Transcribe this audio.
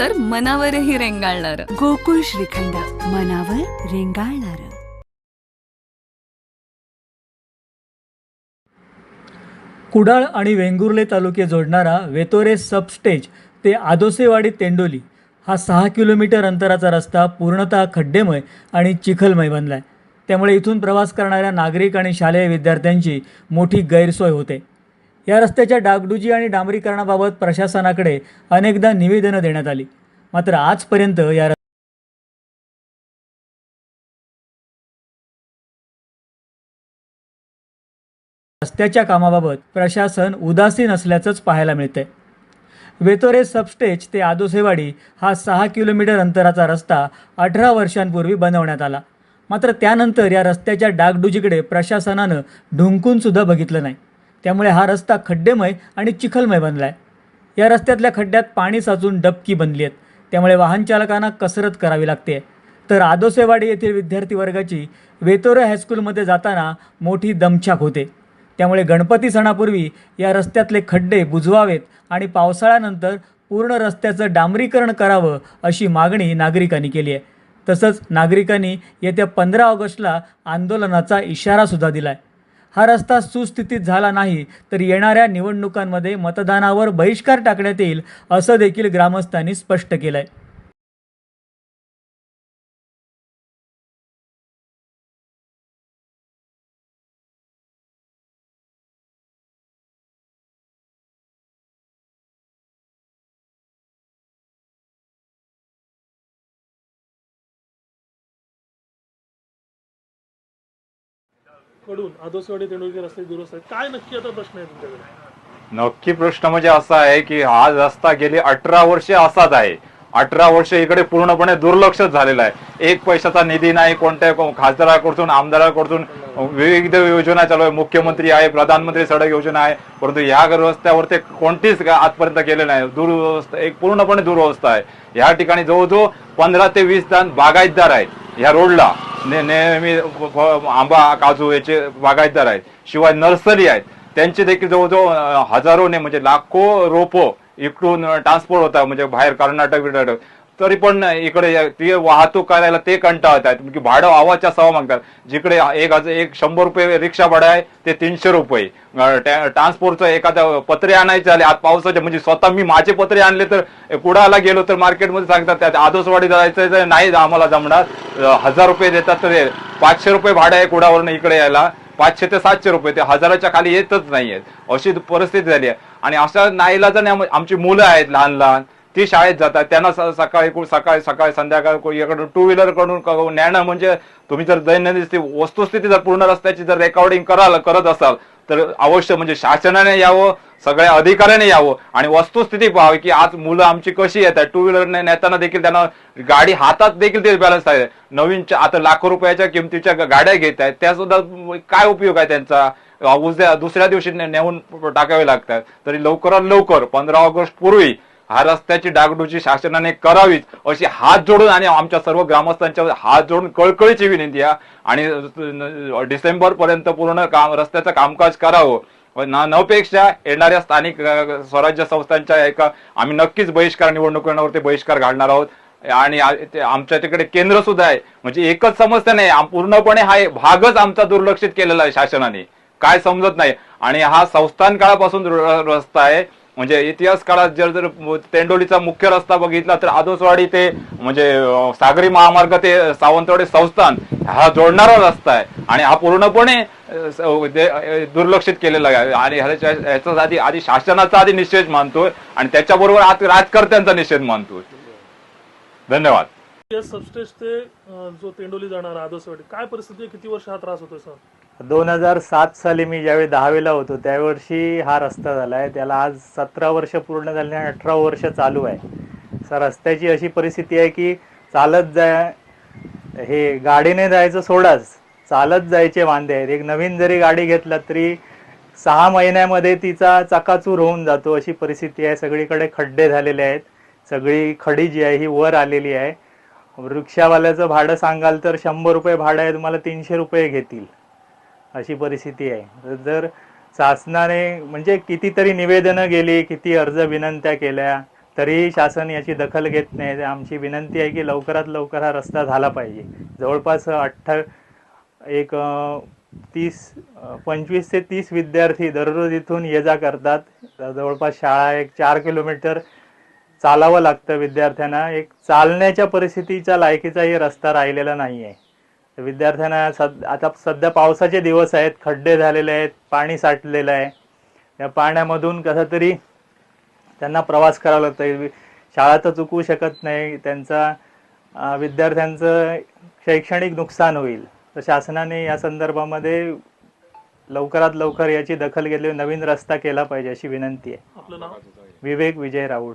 तर मनावरही रेंगाळणार. गोकुळ श्रीखंड मनावर रेंगाळणार. कुडाळ आणि वेंगुर्ले तालुके जोडणारा वेतोरे सबस्टेज ते आदोसेवाडी तेंडोली हा सहा किलोमीटर अंतराचा रस्ता पूर्णतः खड्डेमय आणि चिखलमय बनला आहे त्यामुळे इथून प्रवास करणाऱ्या नागरिक आणि शालेय विद्यार्थ्यांची मोठी गैरसोय होते. या रस्त्याच्या डागडुजी आणि डांबरीकरणाबाबत प्रशासनाकडे अनेकदा निवेदनं देण्यात आली. मात्र आजपर्यंत या रस्त्याच्या कामाबाबत प्रशासन उदासीन असल्याचंच पाहायला मिळतंय. वेतोरे सबस्टेज ते आदोसेवाडी हा सहा किलोमीटर अंतराचा रस्ता अठरा वर्षांपूर्वी बनवण्यात आला. मात्र त्यानंतर या रस्त्याच्या डागडुजीकडे प्रशासनानं ढुंकून सुद्धा बघितलं नाही. त्यामुळे हा रस्ता खड्डेमय आणि चिखलमय बनला आहे या रस्त्यातल्या खड्ड्यात पाणी साचून डबकी बनली आहेत. त्यामुळे वाहन चालकांना कसरत करावी लागते. तर आदोसेवाडी येथील विद्यार्थी वर्गाची वेतोरे हायस्कूलमध्ये जाताना मोठी दमछाक होते. त्यामुळे गणपती सणापूर्वी या रस्त्यातले खड्डे बुजवावेत आणि पावसाळ्यानंतर पूर्ण रस्त्याचं डांबरीकरण करावं अशी मागणी नागरिकांनी केली आहे. तसंच नागरिकांनी येत्या पंधरा ऑगस्टला आंदोलनाचा इशारासुद्धा दिला आहे हा रस्ता सुस्थितीत झाला नाही तर येणाऱ्या निवडणुकांमध्ये मतदानावर बहिष्कार टाकण्यात येईल असं देखील ग्रामस्थांनी स्पष्ट केलं आहे कडून आदोसवाडी तेंडुलकर रस्ते दुरुस्त आहेत काय नक्की आता प्रश्न आहे तुमच्याकडे? नक्की प्रश्न म्हणजे असा आहे की हा रस्ता गेली अठरा वर्षे असाच आहे. अठरा वर्ष इकडे पूर्णपणे दुर्लक्ष झालेला आहे. एक पैशाचा निधी नाही कोणत्या को- खासदाराकडून आमदाराकडून विविध योजना चालू आहे. मुख्यमंत्री आहे प्रधानमंत्री सडक योजना आहे. परंतु या रस्त्यावर ते कोणतीच का आजपर्यंत केले नाही. दुरवस्था एक पूर्णपणे दुरवस्था आहे. या ठिकाणी जवळजवळ पंधरा ते वीस जण बागायतदार आहेत. या रोडला. ने- नेहमी आंबा काजू याचे बागायतदार आहेत. शिवाय नर्सरी आहेत. त्यांचे देखील जवळजवळ हजारोने म्हणजे लाखो रोपो इकडून ट्रान्सपोर्ट होतात. म्हणजे बाहेर कर्नाटक बिर्नाटक. तरी पण इकडे ते वाहतूक करायला ते कंटाळत आहेत. की भाडं आवाच्या सवा मागतात. जिकडे एक हजार एक शंभर रुपये रिक्षा भाडं आहे ते तीनशे रुपये. ट्रान्सपोर्टचं एखादं पत्रे आणायचे आले आज पावसाचे म्हणजे स्वतः मी माझे पत्रे आणले तर कुडाला गेलो तर मार्केटमध्ये सांगतात त्यात आदोसवाडी जायचं तर नाही आम्हाला जमणार. हजार रुपये देतात तर पाचशे रुपये भाडं आहे कुडावरून इकडे यायला. पाचशे ते सातशे रुपये ते हजाराच्या खाली येतच नाहीयेत. अशी परिस्थिती झाली आहे. आणि अशा नाईलाजाने आम- आमची मुलं आहेत लहान लहान ती शाळेत जातात. त्यांना स- सकाळी सकाळी सकाळी संध्याकाळी कोणीकडून टू व्हीलरकडून न्याणं म्हणजे तुम्ही जर दैनंदिन वस्तुस्थिती जर पूर्ण रस्त्याची जर रेकॉर्डिंग कराल करत असाल तर अवश्य म्हणजे शासनाने यावं सगळ्या अधिकाऱ्याने यावं आणि वस्तुस्थिती पाहावी की आज मुलं आमची कशी येत आहेत टू व्हीलरने नेताना देखील त्यांना गाडी हातात देखील ते बॅलन्स आहे. नवीन आता लाखो रुपयाच्या किमतीच्या गाड्या घेत आहेत. त्या सुद्धा काय उपयोग आहे त्यांचा? उद्या दुसऱ्या दिवशी नेऊन टाकावे लागतात. तरी लवकरात लवकर पंधरा ऑगस्ट पूर्वी हा रस्त्याची डागडुजी शासनाने करावीच अशी हात जोडून आणि आमच्या सर्व ग्रामस्थांच्या हात जोडून कळकळीची विनंती आहे. आणि डिसेंबर पर्यंत पूर्ण काम रस्त्याचं कामकाज करावं. नपेक्षा येणाऱ्या स्थानिक स्वराज्य संस्थांच्या एका आम्ही नक्कीच बहिष्कार निवडणुकांवरती बहिष्कार घालणार आहोत. आणि ते आमच्या तिकडे केंद्र सुद्धा आहे. म्हणजे एकच समस्या नाही पूर्णपणे हा भागच आमचा दुर्लक्षित केलेला आहे शासनाने. काय समजत नाही. आणि हा संस्थान काळापासून रस्ता आहे. म्हणजे इतिहास काळात जर जर तेंडोलीचा मुख्य रस्ता बघितला तर आदोसवाडी ते म्हणजे सागरी महामार्ग ते सावंतवाडी संस्थान हा जोडणारा रस्ता आहे. आणि हा पूर्णपणे दुर्लक्षित केलेला आहे. आणि ह्याच्या आधी आधी शासनाचा आधी निषेध मानतोय आणि त्याच्याबरोबर आज राजकर्त्यांचा निषेध मानतोय. धन्यवाद. सबस्टेज ते जो तेंडोली जाणार आदोसवाडी काय परिस्थिती किती वर्ष हा त्रास होतोय सर? दोन हजार सात साली मी ज्यावेळी दहावीला होतो त्यावर्षी हा रस्ता झाला आहे त्याला आज सतरा वर्ष पूर्ण झाली आणि अठरा वर्ष चालू आहे. सर रस्त्याची अशी परिस्थिती आहे की चालत जाय हे गाडीने जायचं सोडाच चालत जायचे वांदे आहेत. एक नवीन जरी गाडी घेतला तरी सहा महिन्यामध्ये तिचा चकाचूर होऊन जातो अशी परिस्थिती आहे. सगळीकडे खड्डे झालेले आहेत. सगळी खडी जी आहे ही वर आलेली आहे. रिक्षावाल्याचं भाडं सांगाल तर शंभर रुपये भाडं आहे. तुम्हाला तीनशे रुपये घेतील. अशी परिस्थिती आहे. जर शासनाने म्हणजे कितीतरी निवेदनं गेली किती अर्ज विनंत्या केल्या तरीही शासन याची दखल घेत नाही. आमची विनंती आहे की लवकरात लवकर हा रस्ता झाला पाहिजे. जवळपास अठ्ठा एक तीस पंचवीस ते तीस विद्यार्थी दररोज इथून ये जा करतात. जवळपास शाळा एक चार किलोमीटर चालावं लागतं विद्यार्थ्यांना. एक चालण्याच्या परिस्थितीच्या लायकीचाही रस्ता राहिलेला नाही आहे विद्यार्थ्यांना सद आता सध्या पावसाचे दिवस आहेत खड्डे झालेले आहेत पाणी साठलेलं आहे. या पाण्यामधून कसं तरी त्यांना प्रवास करावा लागतं शाळा तर चुकवू शकत नाही. त्यांचा विद्यार्थ्यांचं शैक्षणिक नुकसान होईल. तर शासनाने या संदर्भामध्ये लवकरात लवकर याची दखल घेतली. नवीन रस्ता केला पाहिजे अशी विनंती आहे. विवेक विजय राऊळ.